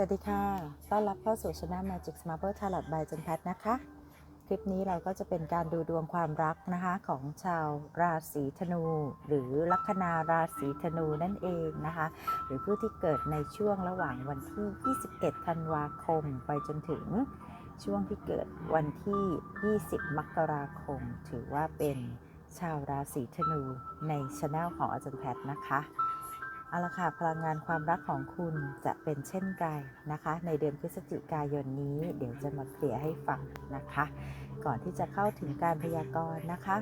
วัสดีค่ะ ต้อนรับเข้าสู่ช anel Magic Marble Tarot by จันแพทนะคะ คลิปนี้เราก็จะเป็นการดูดวงความรักนะคะของชาวราศีธนู หรือลัคนาราศีธนูนั่นเองนะคะ หรือผู้ที่เกิดในช่วงระหว่างวันที่ 21 ธันวาคม ไปจนถึงช่วงที่เกิดวันที่ 20 มกราคม ถือว่าเป็นชาวราศีธนูในช anel ของอาจารย์แพทนะคะ เอาละค่ะพลังงานความรักของคุณจะเป็นเช่นไรนะคะ ในเดือนพฤศจิกายนนี้ เดี๋ยวจะมาเคลียร์ให้ฟังนะคะ ก่อนที่จะเข้าถึงการพยากรณ์นะคะ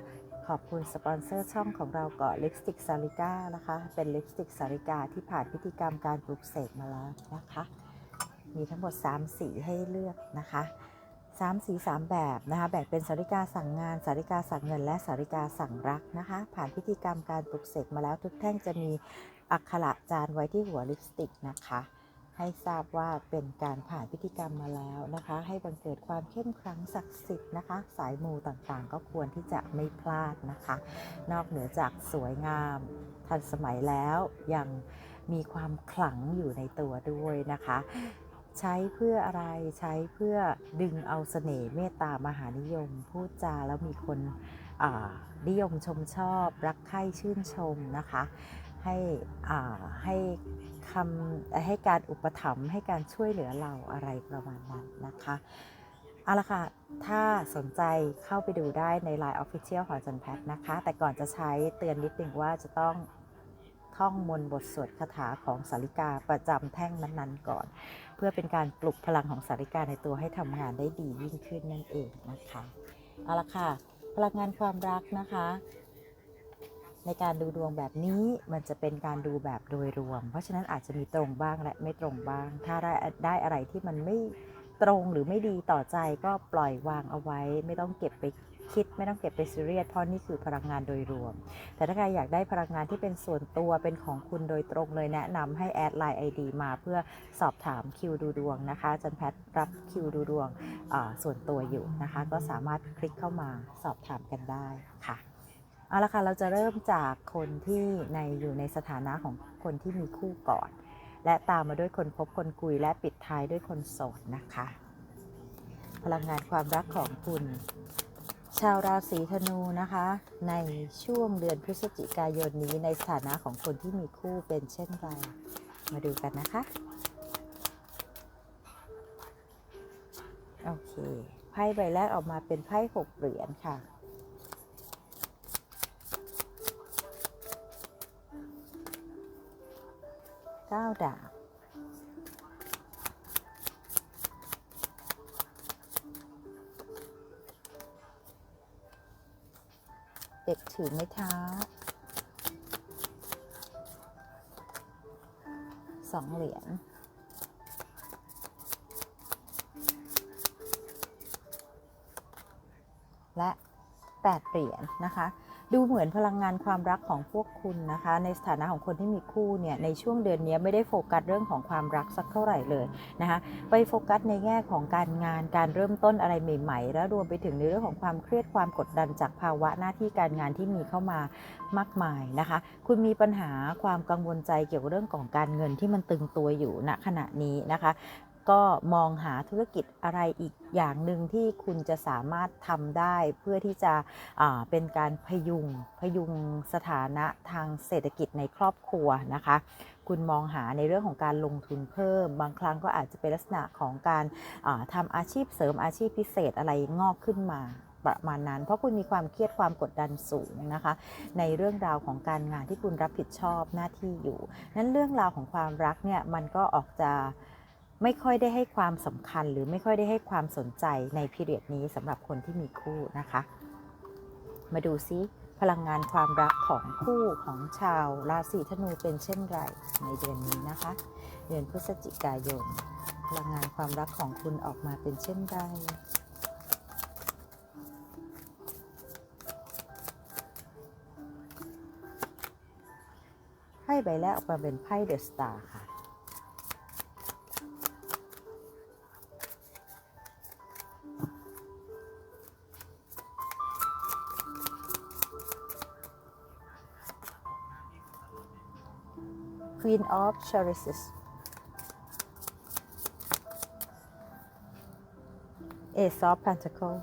ขอบคุณสปอนเซอร์ช่องของเราเกาะลิปสติกสาริกานะคะ เป็นลิปสติกสาริกาที่ผ่านพิธีกรรมการปลูกเสกมาแล้วนะคะ มีทั้งหมด 3 สีให้เลือกนะคะ3สี3แบบนะคะแบ่งเป็นสาริกาสั่งงานสาริกาสั่งเงิน และสาริกาสั่งรักนะคะ ผ่านพิธีกรรมการปลูกเสกมาแล้วทุกแท่งจะมี อักขระจานไว้ที่หัวลิปสติกนะคะ ให้ทราบว่าเป็นการผ่านพิธีกรรมมาแล้วนะคะ ให้บังเกิดความเข้มขลังศักดิ์สิทธิ์นะคะ สายมูต่างๆ ก็ควรที่จะไม่พลาดนะคะ นอกเหนือจากสวยงามทันสมัยแล้วยังมีความขลังอยู่ในตัวด้วยนะคะ ใช้เพื่ออะไรใช้เพื่อดึงเอาเสน่ห์เมตตามหานิยม พูดจาแล้วมีคนนิยมชมชอบ รักใคร่ชื่นชมนะคะ ให้ให้คำให้การอุปถัมภ์ให้การช่วยเหลือเราอะไรประมาณนั้นนะคะเอาละค่ะ ถ้าสนใจเข้าไปดูได้ใน Line Official ขอจันแพทนะคะ แต่ก่อนจะใช้เตือนนิดนึงว่าจะต้องท่องมนต์บทสวดคาถาของสาริกาประจำแท่งนั้นๆก่อน เพื่อเป็นการปลุกพลังของสาริกาในตัวให้ทำงานได้ดียิ่งขึ้นนั่นเองนะคะ เอาละค่ะ พลังงานความรักนะคะ ในการดูดวงแบบนี้มันจะเป็นการดูแบบโดยรวม เพราะฉะนั้นอาจจะมีตรงบ้างและไม่ตรงบ้าง ถ้าได้ได้อะไรที่มันไม่ตรงหรือไม่ดีต่อใจก็ปล่อยวางเอาไว้ ไม่ต้องเก็บไปคิดไม่ต้องเก็บไปซีเรียสเพราะนี่คือพลังงานโดยรวม แต่ถ้าใครอยากได้พลังงานที่เป็นส่วนตัวเป็นของคุณโดยตรงเลยแนะนำให้แอดไลน์ ID มาเพื่อสอบถามคิวดูดวงนะคะจันแพทรับคิวดูดวงส่วนตัวอยู่นะคะ ก็สามารถคลิกเข้ามาสอบถามกันได้ค่ะ เอาละค่ะเราจะเริ่มจากคนที่ในอยู่ในสถานะของคนที่มีคู่ก่อน และตามมาด้วยคนพบคนคุยและปิดท้ายด้วยคนโสดนะคะ พลังงานความรักของคุณชาวราศีธนูนะคะ ในช่วงเดือนพฤศจิกายนนี้ในสถานะของคนที่มีคู่เป็นเช่นไร มาดูกันนะคะ โอเค ไพ่ใบแรกออกมาเป็นไพ่หกเหรียญค่ะ เก้าดาบเด็กถือไม้เท้าสองเหรียญและแปดเหรียญนะคะ ดูเหมือนพลังงานความรักของพวกคุณนะคะ ในสถานะของคนที่มีคู่เนี่ยในช่วงเดือนนี้ไม่ได้โฟกัสเรื่องของความรักสักเท่าไหร่เลยนะคะไปโฟกัสในแง่ของการงานการเริ่มต้นอะไรใหม่ ๆ แล้วรวมไปถึงในเรื่องของความเครียดความกดดันจากภาวะหน้าที่การงานที่มีเข้ามามากมายนะคะ คุณมีปัญหาความกังวลใจเกี่ยวกับเรื่องของการเงินที่มันตึงตัวอยู่ณขณะนี้นะคะ ก็มองหาธุรกิจอะไรอีกอย่างหนึ่งที่คุณจะสามารถทำได้เพื่อที่จะเป็นการพยุงพยุงสถานะทางเศรษฐกิจในครอบครัวนะคะ คุณมองหาในเรื่องของการลงทุนเพิ่ม บางครั้งก็อาจจะเป็นลักษณะของการาทำอาชีพเสริมอาชีพพิเศษอะไรงอกขึ้นมาประมาณนั้น เพราะคุณมีความเครียดความกดดันสูงนะคะ ในเรื่องราวของการงานที่คุณรับผิดชอบหน้าที่อยู่นั้นเรื่องราวของความรักเนี่ยมันก็ออกจะ ไม่ค่อยได้ให้ความสำคัญหรือไม่ค่อยได้ให้ความสนใจในพีเรียดนี้สำหรับคนที่มีคู่นะคะ มาดูซิพลังงานความรักของคู่ของชาวราศีธนูเป็นเช่นไรในเดือนนี้นะคะ เดือนพฤศจิกายน พลังงานความรักของคุณออกมาเป็นเช่นไรไพ่ใบแรกออกมาเป็นไพ่เดอะสตาร์ค่ะ Queen of Chalices Ace of Pentacle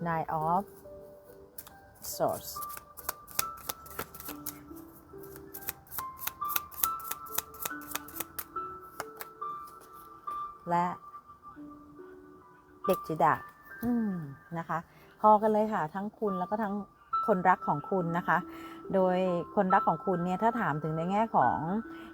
Nine of Swords และเด็กจิดาอืมนะคะ พอกันเลยค่ะ ทั้งคุณแล้วก็ทั้งคนรักของคุณนะคะ โดยคนรักของคุณเนี่ยถ้าถามถึงในแง่ของ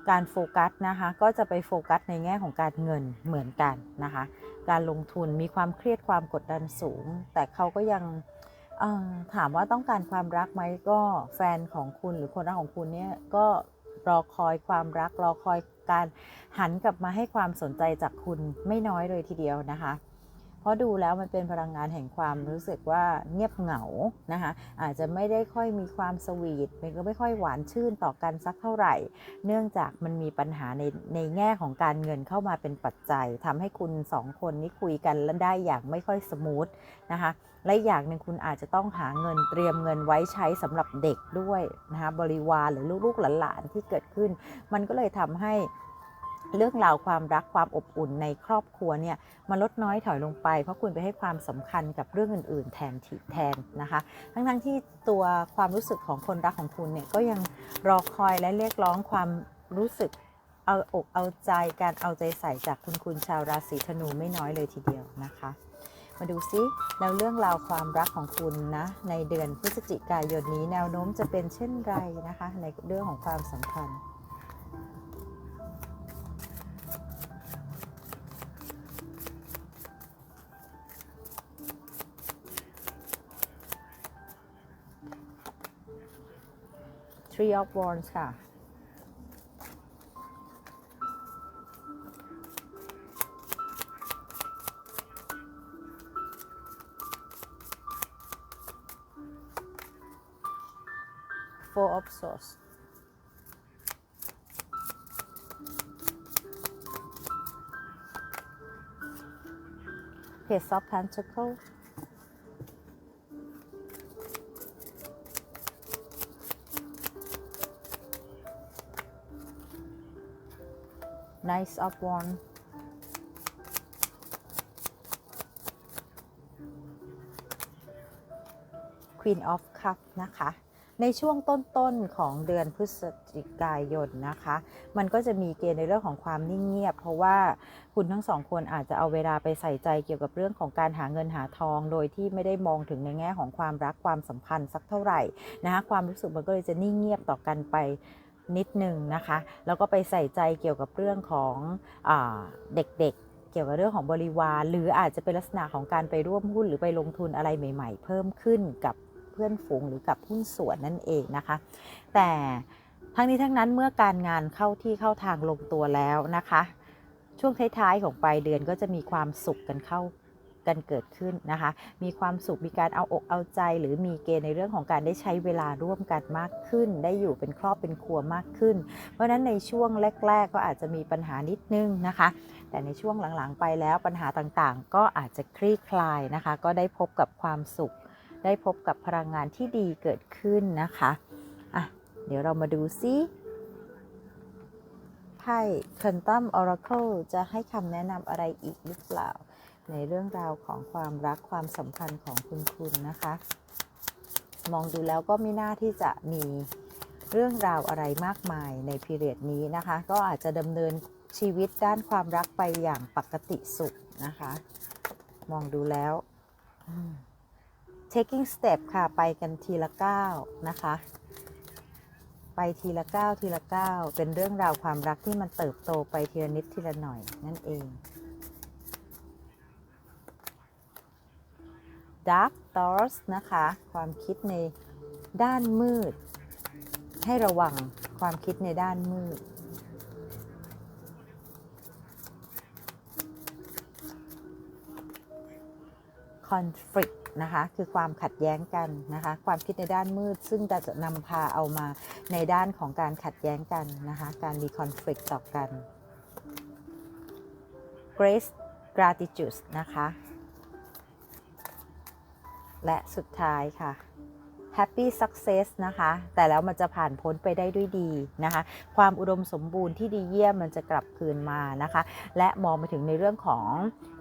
การโฟกัสนะคะ ก็จะไปโฟกัสในแง่ของการเงินเหมือนกันนะคะ การลงทุนมีความเครียดความกดดันสูง แต่เขาก็ยังถามว่าต้องการความรักไหมก็แฟนของคุณหรือคนรักของคุณเนี่ยก็รอคอยความรักรอคอยการหันกลับมาให้ความสนใจจากคุณไม่น้อยเลยทีเดียวนะคะ เพราะดูแล้วมันเป็นพลังงานแห่งความรู้สึกว่าเงียบเหงานะคะอาจจะไม่ได้ค่อยมีความสวีทมันก็ไม่ค่อยหวานชื่นต่อกันสักเท่าไหร่ เนื่องจากมันมีปัญหาในในแง่ของการเงินเข้ามาเป็นปัจจัยทำให้คุณสองคนนี้คุยกันและได้อย่างไม่ค่อยสมูทนะคะและอีกอย่างหนึ่งคุณอาจจะต้องหาเงินเตรียมเงินไว้ใช้สำหรับเด็กด้วยนะคะบริวารหรือลูกๆหลานๆที่เกิดขึ้น มันก็เลยทำให้ เรื่องราวความรักความอบอุ่นในครอบครัวเนี่ยมาลดน้อยถอยลงไป เพราะคุณไปให้ความสำคัญกับเรื่องอื่น ๆ แทนที่แทนนะคะ ทั้งๆที่ตัวความรู้สึกของคนรักของคุณเนี่ยก็ยังรอคอยและเรียกร้องความรู้สึกเอาอกเอาใจการเอาใจใส่จากคุณคุณชาวราศีธนูไม่น้อยเลยทีเดียวนะคะ มาดูซิแล้วเรื่องราวความรักของคุณนะในเดือนพฤศจิกายนนี้แนวโน้มจะเป็นเช่นไรนะคะ ในเรื่องของความสัมพันธ์ Three of Wands ค่ะ Four of Swords Page of Pentacles Knights of Wands Queen of Cup นะคะ ในช่วงต้นๆของเดือนพฤศจิกายนนะคะ มันก็จะมีเกณฑ์ในเรื่องของความนิ่งเงียบ เพราะว่าคุณทั้งสองคนอาจจะเอาเวลาไปใส่ใจเกี่ยวกับเรื่องของการหาเงินหาทอง โดยที่ไม่ได้มองถึงในแง่ของความรักความสัมพันธ์สักเท่าไหร่นะคะความรู้สึกมันก็เลยจะนิ่งเงียบต่อกันไป นิดหนึ่งนะคะ แล้วก็ไปใส่ใจเกี่ยวกับเรื่องของอเด็กๆ เกี่ยวกับเรื่องของบริวาร หรืออาจจะเป็นลักษณะของการไปร่วมหุ้นหรือไปลงทุนอะไรใหม่ ๆ เพิ่มขึ้นกับเพื่อนฝูงหรือกับหุ้นส่วนนั่นเองนะคะ แต่ทั้งนี้ทั้งนั้นเมื่อการงานเข้าที่เข้าทางลงตัวแล้วนะคะ ช่วงท้ายๆของปลายเดือนก็จะมีความสุขกันเข้า กันเกิดขึ้นนะคะ มีความสุขมีการเอาอกเอาใจ หรือมีเกณฑ์ในเรื่องของการได้ใช้เวลาร่วมกันมากขึ้น ได้อยู่เป็นครอบเป็นครัวมากขึ้น เพราะฉะนั้นในช่วงแรก ๆ ก็อาจจะมีปัญหานิดนึงนะคะ แต่ในช่วงหลังๆ ไปแล้วปัญหาต่างๆ ก็อาจจะคลี่คลายนะคะ ก็ได้พบกับความสุข ได้พบกับพลังงานที่ดีเกิดขึ้นนะคะอะเดี๋ยวเรามาดูซิไพ่ Quantum Oracle จะให้คำแนะนำอะไรอีกหรือเปล่า ในเรื่องราวของความรักความสัมพันธ์ของคุณคุณนะคะ มองดูแล้วก็ไม่น่าที่จะมีเรื่องราวอะไรมากมายในพีเรียดนี้นะคะ ก็อาจจะดำเนินชีวิตด้านความรักไปอย่างปกติสุขนะคะ มองดูแล้ว taking step ค่ะไปกันทีละก้าวนะคะ ไปทีละก้าวทีละก้าวเป็นเรื่องราวความรักที่มันเติบโตไปทีละนิดทีละหน่อยนั่นเอง dark thoughts นะคะ ความคิดในด้านมืด ให้ระวังความคิดในด้านมืด conflict นะคะ คือความขัดแย้งกันนะคะ ความคิดในด้านมืด ซึ่งจะนำพาเอามาในด้านของการขัดแย้งกันนะคะ การมี conflict ต่อกัน grace gratitude นะคะ และสุดท้ายค่ะ happy success นะคะ แต่แล้วมันจะผ่านพ้นไปได้ด้วยดีนะคะ ความอุดมสมบูรณ์ที่ดีเยี่ยมมันจะกลับคืนมานะคะ และมองไปถึงในเรื่องของ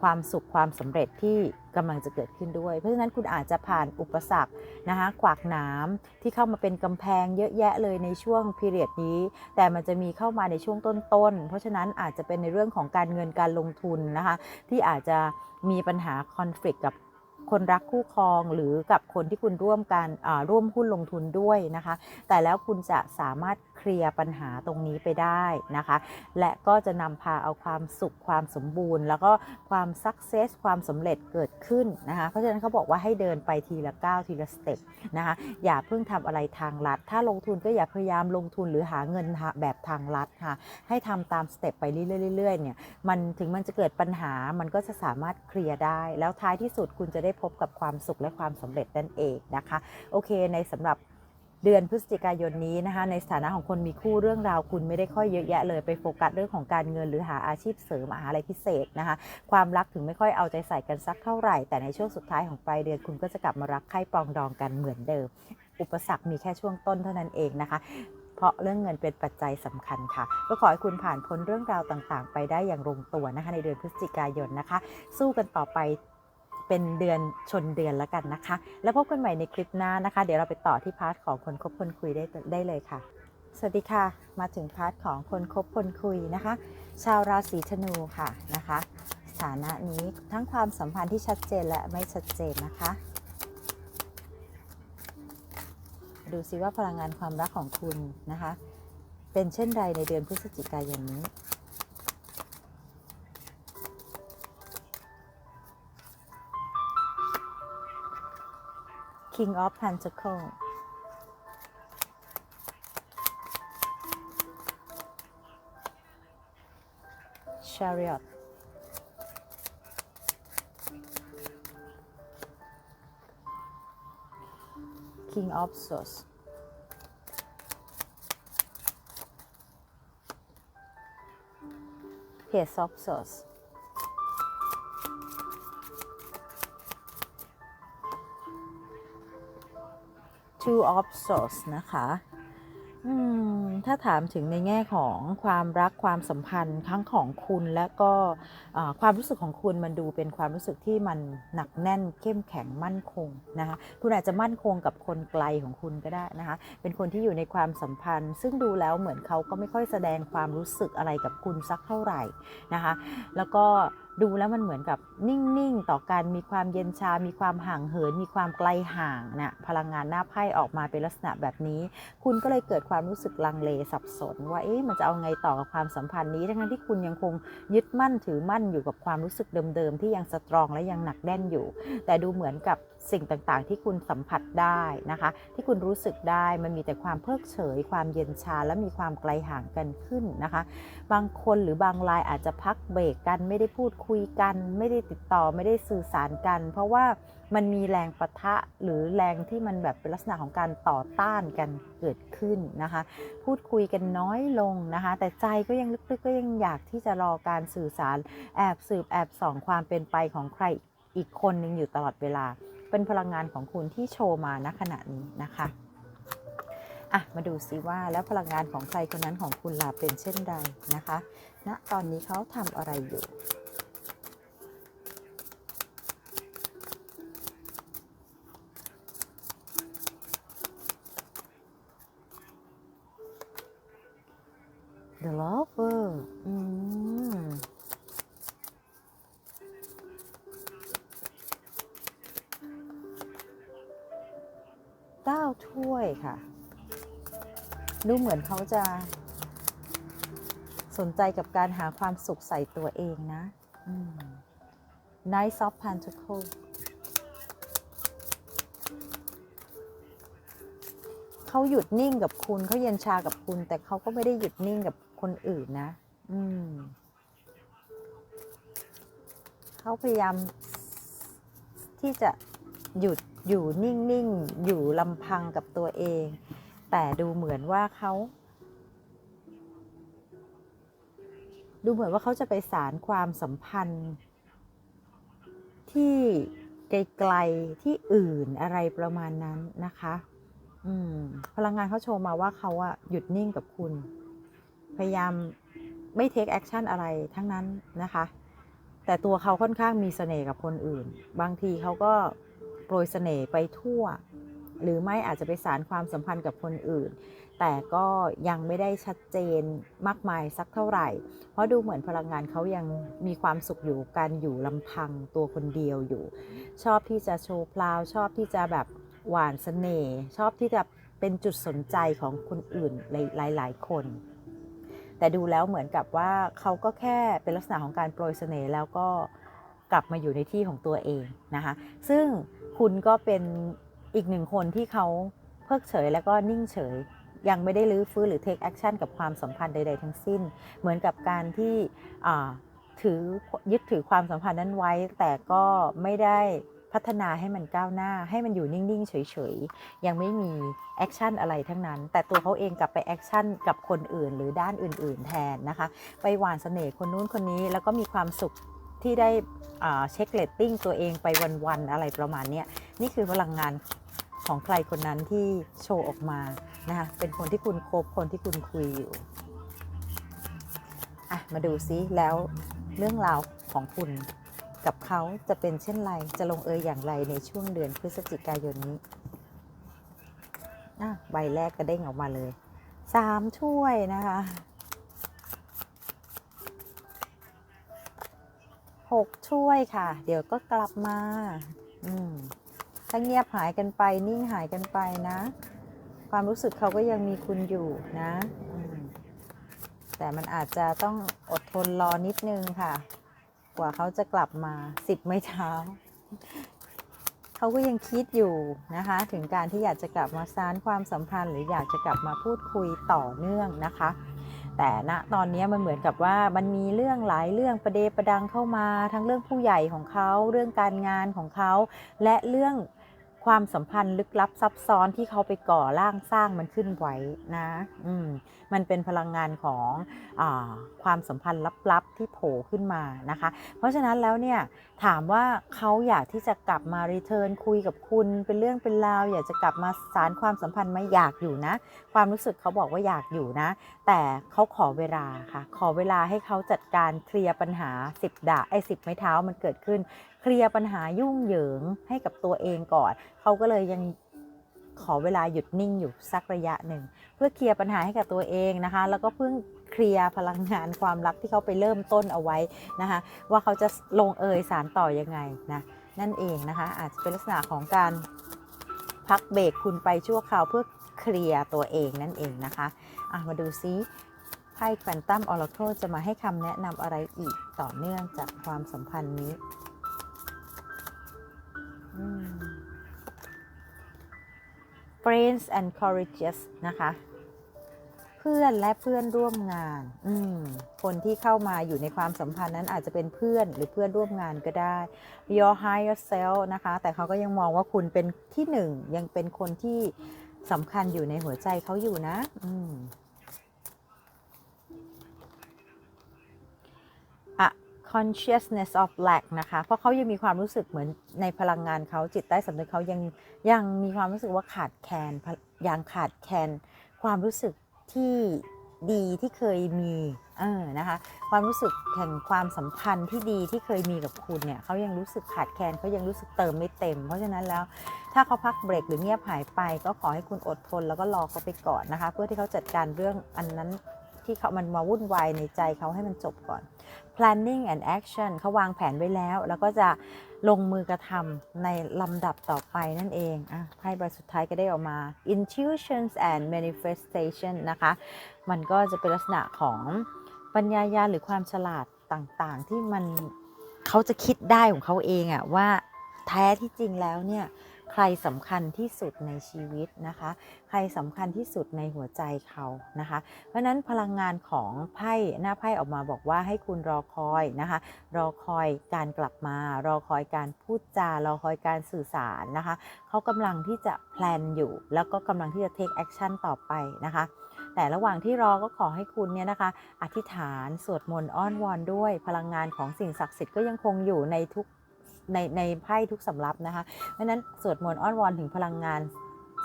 ความสุขความสำเร็จที่กำลังจะเกิดขึ้นด้วย เพราะฉะนั้นคุณอาจจะผ่านอุปสรรคนะคะขวากหน้ำที่เข้ามาเป็นกำแพงเยอะแยะเลยในช่วงพีเรียดนี้ แต่มันจะมีเข้ามาในช่วงต้นๆ เพราะฉะนั้นอาจจะเป็นในเรื่องของการเงินการลงทุนนะคะ ที่อาจจะมีปัญหาคอน FLICT กับ คนรักคู่ครองหรือกับคนที่คุณร่วมการร่วมหุ้นลงทุนด้วยนะคะ แต่แล้วคุณจะสามารถเคลียร์ปัญหาตรงนี้ไปได้นะคะ และก็จะนำพาเอาความสุขความสมบูรณ์ แล้วก็ความสักเซสความสำเร็จเกิดขึ้นนะคะ เพราะฉะนั้นเขาบอกว่าให้เดินไปทีละก้าวทีละสเต็ปนะคะ อย่าเพิ่งทำอะไรทางลัด ถ้าลงทุนก็อย่าพยายามลงทุนหรือหาเงินแบบทางลัดค่ะ ให้ทำตามสเต็ปไปเรื่อยๆเนี่ย มันถึงมันจะเกิดปัญหา มันก็จะสามารถเคลียร์ได้ แล้วท้ายที่สุดคุณจะได้พบกับความสุขและความสำเร็จนั่นเองนะคะ โอเคในสำหรับเดือนพฤศจิกายนนี้นะคะ ในสถานะของคนมีคู่เรื่องราวคุณไม่ได้ค่อยเยอะแยะเลยไปโฟกัสเรื่องของการเงินหรือหาอาชีพเสริมหาอะไรพิเศษนะคะ ความรักถึงไม่ค่อยเอาใจใส่กันสักเท่าไหร่ แต่ในช่วงสุดท้ายของปลายเดือนคุณก็จะกลับมารักใคร่ปรองดองกันเหมือนเดิม อุปสรรคมีแค่ช่วงต้นเท่านั้นเองนะคะเพราะเรื่องเงินเป็นปัจจัยสำคัญค่ะ ก็ขอให้คุณผ่านพ้นเรื่องราวต่างๆ ไปได้อย่างลงตัวนะคะ ในเดือนพฤศจิกายนนะคะ สู้กันต่อไป เป็นเดือนชนเดือนแล้วกันนะคะ แล้วพบกันใหม่ในคลิปหน้านะคะ เดี๋ยวเราไปต่อที่พาร์ทของคนคบคนคุยได้ได้เลยค่ะ สวัสดีค่ะ มาถึงพาร์ทของคนคบคนคุยนะคะ ชาวราศีธนูค่ะนะคะ สถานะนี้ทั้งความสัมพันธ์ที่ชัดเจนและไม่ชัดเจนนะคะ ดูซิว่าพลังงานความรักของคุณนะคะ เป็นเช่นไรในเดือนพฤศจิกายนนี้ King of Pentacle Chariot. King of Swords. Page of Swords Two of Swords นะคะถ้าถามถึงในแง่ของความรักความสัมพันธ์ทั้งของคุณและก็ความรู้สึกของคุณมันดูเป็นความรู้สึกที่มันหนักแน่นเข้มแข็งมั่นคงนะคะคุณอาจจะมั่นคงกับคนไกลของคุณก็ได้นะคะเป็นคนที่อยู่ในความสัมพันธ์ ซึ่งดูแล้วเหมือนเขาก็ไม่ค่อยแสดงความรู้สึกอะไรกับคุณสักเท่าไหร่นะคะแล้วก็ดูแล้วมันเหมือนกับนิ่ง ๆ ต่อกันมีความเย็นชา มีความห่างเหิน มีความไกลห่างนะ่ะพลังงานหน้าไพ่ออกมาเป็นลักษณะแบบนี้ คุณก็เลยเกิดความรู้สึกลังเลสับสน ว่าเอ๊ะมันจะเอาไงต่อกับความสัมพันธ์นี้ ทั้งที่คุณยังคงยึดมั่นถือมั่นอยู่กับความรู้สึกเดิม ๆ ที่ยังสตรองและยังหนักแน่นอยู่ แต่ดูเหมือนกับ สิ่งต่างๆ ที่คุณสัมผัสได้นะคะ ที่คุณรู้สึกได้มันมีแต่ความเพิกเฉย ความเย็นชาและมีความไกลห่างกันขึ้นนะคะ บางคนหรือบางรายอาจจะพักเบรกกัน ไม่ได้พูดคุยกัน ไม่ได้ติดต่อไม่ได้สื่อสารกัน เพราะว่ามันมีแรงปะทะหรือแรงที่มันแบบเป็นลักษณะของการต่อต้านกันเกิดขึ้นนะคะ พูดคุยกันน้อยลงนะคะ แต่ใจก็ยังลึกๆก็ยังอยากที่จะรอการสื่อสารแอบสืบแอบส่องความเป็นไปของใครอีกคนหนึ่งอยู่ตลอดเวลา เป็นพลังงานของคุณที่โชว์มาณขณะนี้นะคะอะมาดูซิว่าแล้วพลังงานของใครคนนั้นของคุณล่ะเป็นเช่นใดนะคะณนะตอนนี้เขาทำอะไรอยู่ มือนเขาจะสนใจกับการหาความสุขใส่ตัวเองนะอืม Knight of Pentacles เขาหยุดนิ่งกับคุณเขาเย็นชากับคุณ แต่เขาก็ไม่ได้หยุดนิ่งกับคนอื่นนะ อืมเขาพยายามที่จะหยุดอยู่นิ่ง ๆ อยู่ลำพังกับตัวเอง แต่ดูเหมือนว่าเขา ดูเหมือนว่าเขาจะไปสารความสัมพันธ์ ที่ไกลๆที่อื่นอะไรประมาณนั้นนะคะ อืม พลังงานเขาโชว์มาว่าเขาอะหยุดนิ่งกับคุณ พยายามไม่เทคแอคชั่นอะไรทั้งนั้นนะคะ แต่ตัวเขาค่อนข้างมีเสน่ห์กับคนอื่น บางทีเขาก็โปรยเสน่ห์ไปทั่ว หรือไม่อาจจะไปสารความสัมพันธ์กับคนอื่น แต่ก็ยังไม่ได้ชัดเจนมากมายสักเท่าไหร่ เพราะดูเหมือนพลังงานเขายังมีความสุขอยู่การอยู่ลำพังตัวคนเดียวอยู่ ชอบที่จะโชว์พลาว ชอบที่จะแบบหวานเสน่ห์ชอบที่จะเป็นจุดสนใจของคนอื่นหลายหลายคน แต่ดูแล้วเหมือนกับว่าเขาก็แค่เป็นลักษณะของการโปรยเสน่ห์แล้วก็กลับมาอยู่ในที่ของตัวเองนะคะ ซึ่งคุณก็เป็น อีกหนึ่งคนที่เขาเพิกเฉยแล้วก็นิ่งเฉย ยังไม่ได้รื้อฟื้นหรือ take action กับความสัมพันธ์ใด ๆ ทั้งสิ้น เหมือนกับการที่ถือยึดถือความสัมพันธ์นั้นไว้ แต่ก็ไม่ได้พัฒนาให้มันก้าวหน้าให้มันอยู่นิ่ง ๆ เฉย ๆ ยังไม่มีแอคชั่นอะไรทั้งนั้น แต่ตัวเขาเองกลับไปแอคชั่นกับคนอื่น หรือด้านอื่น ๆ แทนนะคะ ไปหวานเสน่ห์คนนู้นคนนี้แล้วก็มีความสุขที่ได้เช็คเลตติ้งตัวเองไปวัน ๆ อะไรประมาณนี้นี่คือพลังงาน ของใครคนนั้นที่โชว์ออกมานะคะเป็นคนที่คุณคบคนที่คุณคุยอยู่อะมาดูซิแล้วเรื่องราวของคุณกับเขาจะเป็นเช่นไร จะลงเอยอย่างไรในช่วงเดือนพฤศจิกายนนี้ใบแรกก็เด้งออกมาเลยสามถ้วยนะคะหกถ้วยค่ะ เดี๋ยวก็กลับมา อืม ถ้าเงียบหายกันไปนิ่งหายกันไปนะ ความรู้สึกเขาก็ยังมีคุณอยู่นะ แต่มันอาจจะต้องอดทนรอนิดนึงค่ะ กว่าเขาจะกลับมาสิบไม่เท้าเขาก็ยังคิดอยู่นะคะ ถึงการที่อยากจะกลับมาสานความสัมพันธ์ หรืออยากจะกลับมาพูดคุยต่อเนื่องนะคะ แต่ณตอนนี้มันเหมือนกับว่ามันมีเรื่องหลายเรื่องประเดประดังเข้ามา ทั้งเรื่องผู้ใหญ่ของเขา เรื่องการงานของเขา และเรื่อง ความสัมพันธ์ลึกลับซับซ้อนที่เขาไปก่อร่างสร้างมันขึ้นไว้นะ อืม มันเป็นพลังงานของอความสัมพันธ์ลับๆที่โผล่ขึ้นมานะคะ เพราะฉะนั้นแล้วเนี่ย ถามว่าเขาอยากที่จะกลับมารีเทิร์นคุยกับคุณเป็นเรื่องเป็นราวอยากจะกลับมาสารความสัมพันธ์ไหมอยากอยู่นะ ความรู้สึกเขาบอกว่าอยากอยู่นะ แต่เขาขอเวลาค่ะ ขอเวลาให้เขาจัดการเคลียร์ปัญหา 10ดาไอ้สิบไม้เท้ามันเกิดขึ้น เคลียร์ปัญหายุ่งเหยิงให้กับตัวเองก่อน เขาก็เลยยังขอเวลาหยุดนิ่งอยู่สักระยะหนึ่ง เพื่อเคลียร์ปัญหาให้กับตัวเองนะคะ แล้วก็เพิ่ง เคลียร์พลังงานความรักที่เขาไปเริ่มต้นเอาไว้นะคะว่าเขาจะลงเอยสารต่อยังไงนะนั่นเองนะคะอาจจะเป็นลักษณะของการพักเบรกคุณไปชั่วคราวเพื่อเคลียร์ตัวเองนั่นเองนะคะะมาดูซิไพ่แควอนตัมออร์เคิลจะมาให้คำแนะนำอะไรอีกต่อเนื่องจากความสัมพันธ์นี้ Friends and colleagues นะคะ เพื่อนและเพื่อนร่วมงาน อืม คนที่เข้ามาอยู่ในความสัมพันธ์นั้นอาจจะเป็นเพื่อนหรือเพื่อนร่วมงานก็ได้ your higher self นะคะ แต่เขาก็ยังมองว่าคุณเป็นที่หนึ่ง ยังเป็นคนที่สำคัญอยู่ในหัวใจเขาอยู่นะ อืมอะ consciousness of lack นะคะ เพราะเขายังมีความรู้สึกเหมือนในพลังงานเขาจิตใต้สำนึกเขายังยังมีความรู้สึกว่าขาดแคลนยังขาดแคลนความรู้สึก ที่ดีที่เคยมีเออนะคะความรู้สึกแห่งความสัมพันธ์ที่ดีที่เคยมีกับคุณเนี่ยเขายังรู้สึกขาดแคลนเขายังรู้สึกเติมไม่เต็ม เพราะฉะนั้นแล้วถ้าเขาพักเบรกหรือเงียบหายไป ก็ขอให้คุณอดทนแล้วก็รอเขาไปก่อนนะคะ เพื่อที่เขาจัดการเรื่องอันนั้นที่เขามันมาวุ่นวายในใจเขาให้มันจบก่อน planning and action เขาวางแผนไว้แล้ว แล้วก็จะลงมือกระทำในลำดับต่อไปนั่นเองอะไพ่ใบสุดท้ายก็ได้ออกมา intuitions and manifestation นะคะ มันก็จะเป็นลักษณะของปัญญายาหรือความฉลาดต่างๆ ที่มันเขาจะคิดได้ของเขาเองอะว่าแท้ที่จริงแล้วเนี่ย ใครสำคัญที่สุดในชีวิตนะคะ ใครสำคัญที่สุดในหัวใจเขานะคะ เพราะฉะนั้นพลังงานของไพ่หน้าไพ่ออกมาบอกว่าให้คุณรอคอยนะคะ รอคอยการกลับมา รอคอยการพูดจารอคอยการสื่อสารนะคะเขากำลังที่จะแพลนอยู่ แล้วก็กำลังที่จะ take action ต่อไปนะคะแต่ระหว่างที่รอก็ขอให้คุณเนี่ยนะคะ อธิษฐานสวดมนต์อ้อนวอนด้วย พลังงานของสิ่งศักดิ์สิทธิ์ก็ยังคงอยู่ในทุก ในในไพ่ทุกสำรับนะคะ เพราะนั้นสวดมนต์อ้อนวอนถึงพลังงาน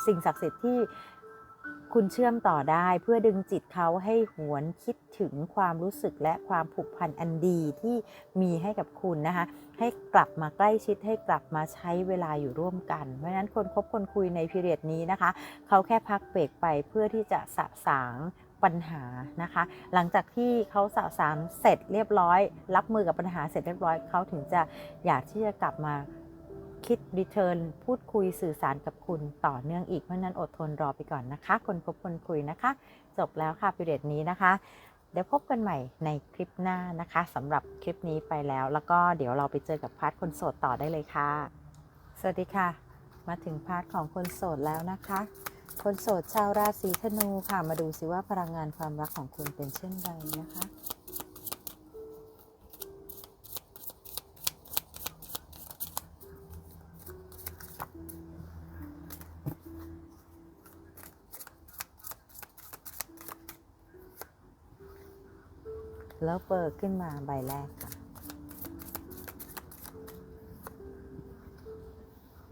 สิ่งศักดิ์สิทธิ์ที่คุณเชื่อมต่อได้เพื่อดึงจิตเขาให้หวนคิดถึงความรู้สึกและความผูกพันอันดีที่มีให้กับคุณนะคะ ให้กลับมาใกล้ชิดให้กลับมาใช้เวลาอยู่ร่วมกัน เพราะฉะนั้นคนคบคนคุยในพีเรียดนี้นะคะ เขาแค่พักเบรกไปเพื่อที่จะสะสาง ปัญหานะคะ หลังจากที่เขาสะสางเสร็จเรียบร้อย รับมือกับปัญหาเสร็จเรียบร้อยเขาถึงจะอยากที่จะกลับมาคิดรีเทิร์นพูดคุยสื่อสารกับคุณต่อเนื่องอีกเพราะนั้นอดทนรอไปก่อนนะคะ คนคบคนคุยนะคะ จบแล้วค่ะพีเรียดนี้นะคะ เดี๋ยวพบกันใหม่ในคลิปหน้านะคะสำหรับคลิปนี้ไปแล้ว แล้วก็เดี๋ยวเราไปเจอกับพาร์ทคนโสดต่อได้เลยค่ะ สวัสดีค่ะ มาถึงพาร์ทของคนโสดแล้วนะคะ คนโสดชาวราศีธนูค่ะมาดูซิว่าพลังงานความรักของคุณเป็นเช่นไรนะคะแล้วเปิดขึ้นมาใบแรกค่ะ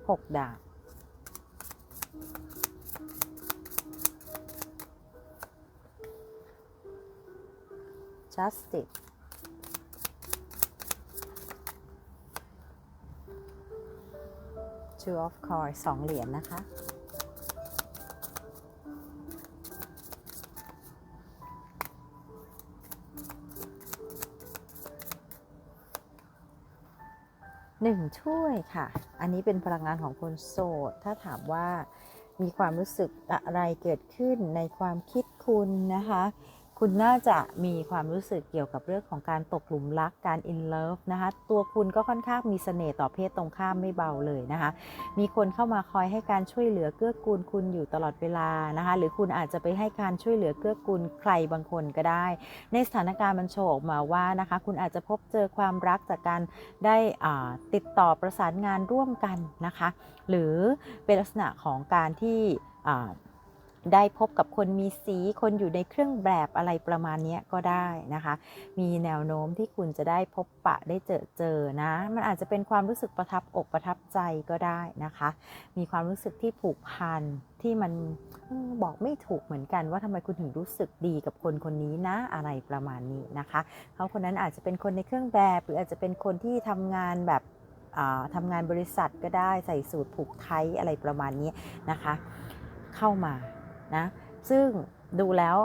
หกดาบ justice two of cards สองเหรียญนะคะ หนึ่งถ้วยค่ะ อันนี้เป็นพลังงานของคนโสด ถ้าถามว่ามีความรู้สึกอะไรเกิดขึ้นในความคิดคุณนะคะ คุณน่าจะมีความรู้สึกเกี่ยวกับเรื่องของการตกหลุมรักการ in love นะคะ ตัวคุณก็ค่อนข้างมีเสน่ห์ต่อเพศตรงข้ามไม่เบาเลยนะคะ มีคนเข้ามาคอยให้การช่วยเหลือเกื้อกูลคุณอยู่ตลอดเวลานะคะ หรือคุณอาจจะไปให้การช่วยเหลือเกื้อกูลใครบางคนก็ได้ ในสถานการณ์มันโชว์ออกมาว่านะคะ คุณอาจจะพบเจอความรักจากการได้ติดต่อประสานงานร่วมกันนะคะ หรือเป็นลักษณะของการที่ ได้พบกับคนมีสีคนอยู่ในเครื่องแบบอะไรประมาณนี้ก็ได้นะคะ มีแนวโน้มที่คุณจะได้พบปะได้เจอเจอนะ มันอาจจะเป็นความรู้สึกประทับอกประทับใจก็ได้นะคะ มีความรู้สึกที่ผูกพันที่มันบอกไม่ถูกเหมือนกันว่าทำไมคุณถึงรู้สึกดีกับคนคนนี้นะอะไรประมาณนี้นะคะเขาคนนั้นอาจจะเป็นคนในเครื่องแบบ หรืออาจจะเป็นคนที่ทำงานแบบอ่าทำงานบริษัทก็ได้ใส่สูตรผูกไทยอะไรประมาณนี้นะคะ เข้ามา นะ ซึ่งดูแล้ว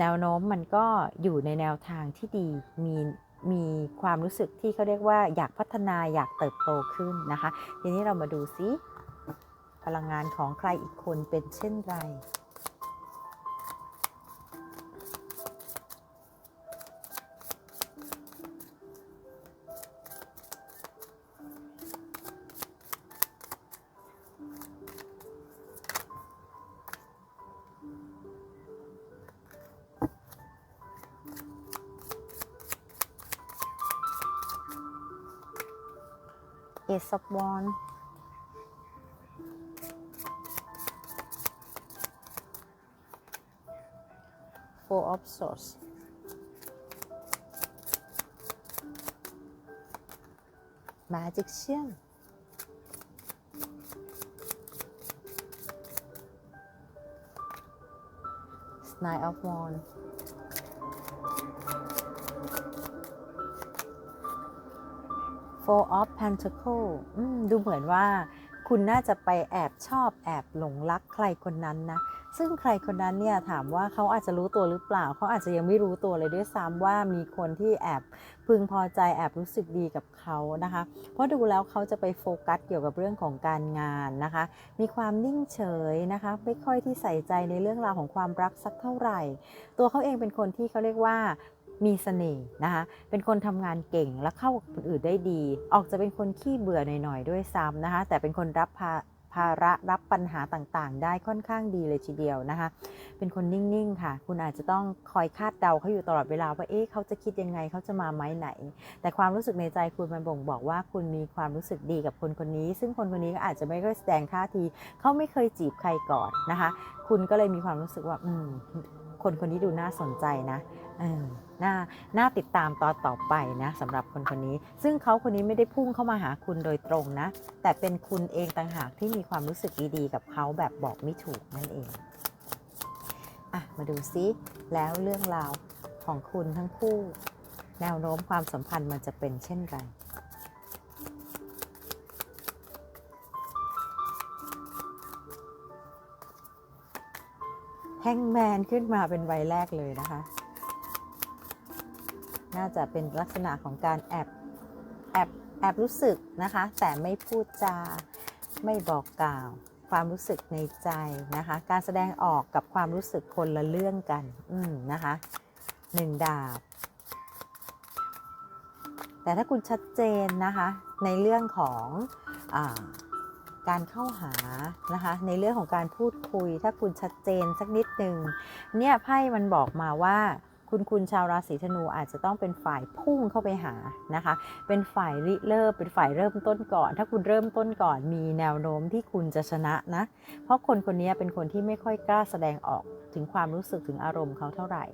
แนวโน้มมันก็อยู่ในแนวทางที่ดี มีมีความรู้สึกที่เขาเรียกว่าอยากพัฒนาอยากเติบโตขึ้นนะคะ ทีนี้เรามาดูซิพลังงานของใครอีกคนเป็นเช่นไร Ace of Wands Four of Swords Magician Nine of Wands Four of Pentacle อืมดูเหมือนว่าคุณน่าจะไปแอบชอบแอบหลงรักใครคนนั้นนะ ซึ่งใครคนนั้นเนี่ยถามว่าเขาอาจจะรู้ตัวหรือเปล่า เขาอาจจะยังไม่รู้ตัวเลยด้วยซ้ำว่ามีคนที่แอบพึงพอใจแอบรู้สึกดีกับเขานะคะ เพราะดูแล้วเขาจะไปโฟกัสเกี่ยวกับเรื่องของการงานนะคะ มีความนิ่งเฉยนะคะ ไม่ค่อยที่ใส่ใจในเรื่องราวของความรักสักเท่าไหร่ ตัวเขาเองเป็นคนที่เขาเรียกว่า มีเสน่ห์นะคะ เป็นคนทำงานเก่งและเข้ากับคนอื่นได้ดี ออกจะเป็นคนขี้เบื่อหน่อยๆด้วยซ้ำนะคะ แต่เป็นคนรับภาภาระรับปัญหาต่างๆ ได้ค่อนข้างดีเลยทีเดียวนะคะ เป็นคนนิ่งๆ ค่ะ คุณอาจจะต้องคอยคาดเดาเขาอยู่ตลอดเวลาว่า เอ๊ะเขาจะคิดยังไง เขาจะมาไหมไหน แต่ความรู้สึกในใจคุณมันบ่งบอกว่าคุณมีความรู้สึกดีกับคนคนนี้ ซึ่งคนคนนี้ก็อาจจะไม่ค่อยแสดงท่าที เขาไม่เคยจีบใครก่อนนะคะ คุณก็เลยมีความรู้สึกว่า อืม คนคนนี้ดูน่าสนใจนะเออ น่าน่าติดตามตอนต่อไปนะสำหรับคนคนนี้ ซึ่งเขาคนนี้ไม่ได้พุ่งเข้ามาหาคุณโดยตรงนะ แต่เป็นคุณเองต่างหากที่มีความรู้สึกดีๆ กับเขาแบบบอกไม่ถูกนั่นเองอะมาดูซิแล้วเรื่องราวของคุณทั้งคู่ แนวโน้มความสัมพันธ์มันจะเป็นเช่นไรแฮงแมนขึ้นมาเป็นใบแรกเลยนะคะ น่าจะเป็นลักษณะของการแอบแอบแอบรู้สึกนะคะ แต่ไม่พูดจาไม่บอกกล่าว ความรู้สึกในใจนะคะ การแสดงออกกับความรู้สึกคนละเรื่องกัน อืมนะคะหนึ่งดาบ แต่ถ้าคุณชัดเจนนะคะ ในเรื่องของอการเข้าหานะคะ ในเรื่องของการพูดคุย ถ้าคุณชัดเจนสักนิดหนึ่งเนี่ยไพ่มันบอกมาว่า คุณคุณชาวราศีธนูอาจจะต้องเป็นฝ่ายพุ่งเข้าไปหานะคะ เป็นฝ่ายริเริ่มเป็นฝ่ายเริ่มต้นก่อน ถ้าคุณเริ่มต้นก่อนมีแนวโน้มที่คุณจะชนะนะ เพราะคนคนนี้เป็นคนที่ไม่ค่อยกล้าแสดงออกถึงความรู้สึกถึงอารมณ์เขาเท่าไหร่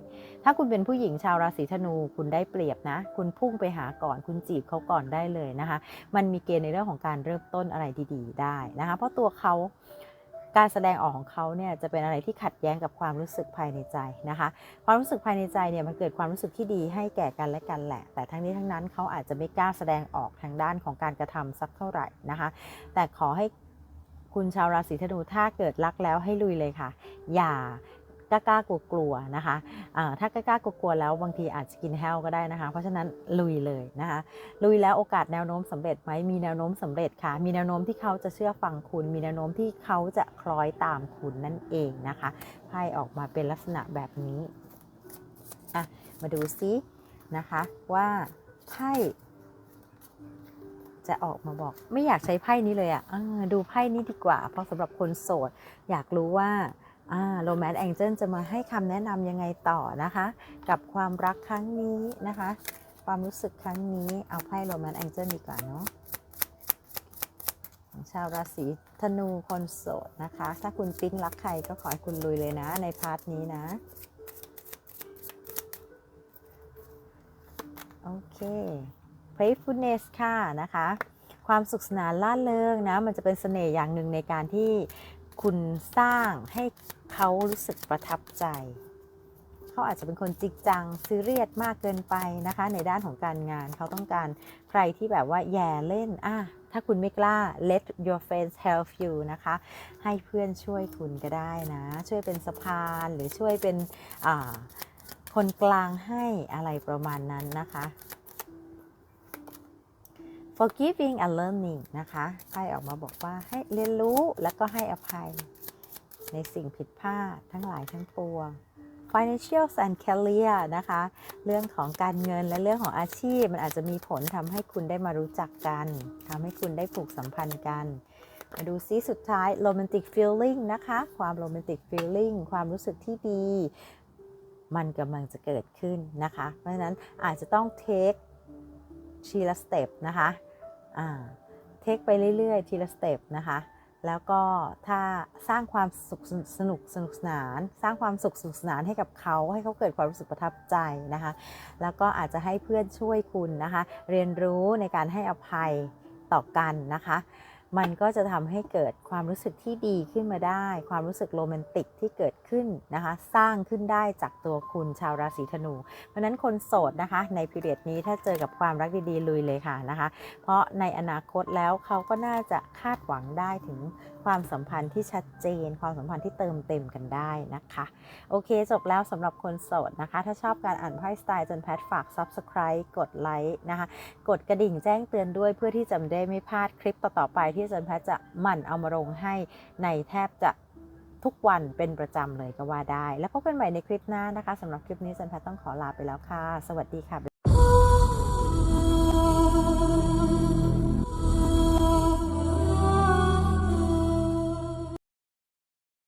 ถ้าคุณเป็นผู้หญิงชาวราศีธนู คุณได้เปรียบนะ คุณพุ่งไปหาก่อน คุณจีบเขาก่อนได้เลยนะคะ มันมีเกณฑ์ในเรื่องของการเริ่มต้นอะไรดี ๆ ได้นะคะ เพราะตัวเขา การแสดงออกของเขาเนี่ยจะเป็นอะไรที่ขัดแย้งกับความรู้สึกภายในใจนะคะ ความรู้สึกภายในใจเนี่ยมันเกิดความรู้สึกที่ดีให้แก่กันและกันแหละ แต่ทั้งนี้ทั้งนั้นเขาอาจจะไม่กล้าแสดงออกทางด้านของการกระทำสักเท่าไหร่นะคะ แต่ขอให้คุณชาวราศีธนูถ้าเกิดรักแล้วให้ลุยเลยค่ะ อย่า กล้ากๆกลัวๆนะคะะถ้ากล้ากๆกลัวๆแล้วบางทีอาจจะกินแฮลก็ได้นะคะ เพราะฉะนั้นลุยเลยนะคะลุยแล้วโอกาสแนวโน้มสำเร็จไหมมีแนวโน้มสำเร็จค่ะ มีแนวโน้มที่เขาจะเชื่อฟังคุณ มีแนวโน้มที่เขาจะคล้อยตามคุณนั่นเองนะคะไพ่ออกมาเป็นลักษณะแบบนี้อะมาดูซินะคะว่าไพ่จะออกมาบอกไม่อยากใช้ไพ่นี้เลยอะ่ะดูไพ่นี้ดีกว่า เพราะสำหรับคนโสด อยากรู้ว่า โรแมนต์แองเจิลจะมาให้คำแนะนำยังไงต่อนะคะ กับความรักครั้งนี้นะคะ ความรู้สึกครั้งนี้เอาไพ่โรแมนต์แองเจิลดีกว่าเนาะของชาวราศีธนูคนโสดนะคะ ถ้าคุณปิ๊งรักใครก็ขอให้คุณลุยเลยนะในพาร์ทนี้นะ โอเค playfulness ค่ะนะคะ ความสุขสนานล่าเริงนะ มันจะเป็นเสน่ห์อย่างหนึ่งในการที่คุณสร้างให้ เขารู้สึกประทับใจ เขาอาจจะเป็นคนจริงจังซีเรียสมากเกินไปนะคะ ในด้านของการงานเขาต้องการใครที่แบบว่าแย่เล่นอะถ้าคุณไม่กล้า let your friends help you นะคะ ให้เพื่อนช่วยคุณก็ได้นะ ช่วยเป็นสะพานหรือช่วยเป็นคนกลางให้อะไรประมาณนั้นนะคะ forgiving and learning นะคะไพ่ออกมาบอกว่าให้เรียนรู้แล้วก็ให้อภัย ในสิ่งผิดพลาดทั้งหลายทั้งปวง financial and career นะคะ เรื่องของการเงินและเรื่องของอาชีพ มันอาจจะมีผลทำให้คุณได้มารู้จักกันทำให้คุณได้ผูกสัมพันธ์กัน มาดูซิสุดท้าย romantic feeling นะคะ ความ romantic feeling ความรู้สึกที่ดี มันกำลังจะเกิดขึ้นนะคะ เพราะฉะนั้นอาจจะต้อง take ทีละสเต็ปนะคะเทคไปเรื่อยๆ ทีละสเต็ปนะคะ แล้วก็ถ้าสร้างความสุขสนุกสนุกสนาน สร้างความสุขสนุกสนานให้กับเขาให้เขาเกิดความรู้สึกประทับใจนะคะ แล้วก็อาจจะให้เพื่อนช่วยคุณนะคะ เรียนรู้ในการให้อภัยต่อกันนะคะ มันก็จะทำให้เกิดความรู้สึกที่ดีขึ้นมาได้ ความรู้สึกโรแมนติกที่เกิดขึ้นนะคะ สร้างขึ้นได้จากตัวคุณชาวราศีธนู เพราะนั้นคนโสดนะคะ ในพิเรียดนี้ถ้าเจอกับความรักดีๆลุยเลยค่ะนะคะ เพราะในอนาคตแล้วเขาก็น่าจะคาดหวังได้ถึง ความสัมพันธ์ที่ชัดเจน ความสัมพันธ์ที่เติมเต็มกันได้นะคะ โอเค จบแล้วสำหรับคนโสดนะคะ ถ้าชอบการอ่านไพ่สไตล์จนแพทฝาก Subscribe กดไลค์นะคะกดกระดิ่งแจ้งเตือนด้วยเพื่อที่จะได้ไม่พลาดคลิปต่อๆไปที่จันแพทจะหมั่นเอามาลงให้ในแทบจะทุกวันเป็นประจำเลยก็ว่าได้ แล้วพบกันใหม่ในคลิปหน้านะคะสำหรับคลิปนี้จันแพทต้องขอลาไปแล้วค่ะ สวัสดีค่ะ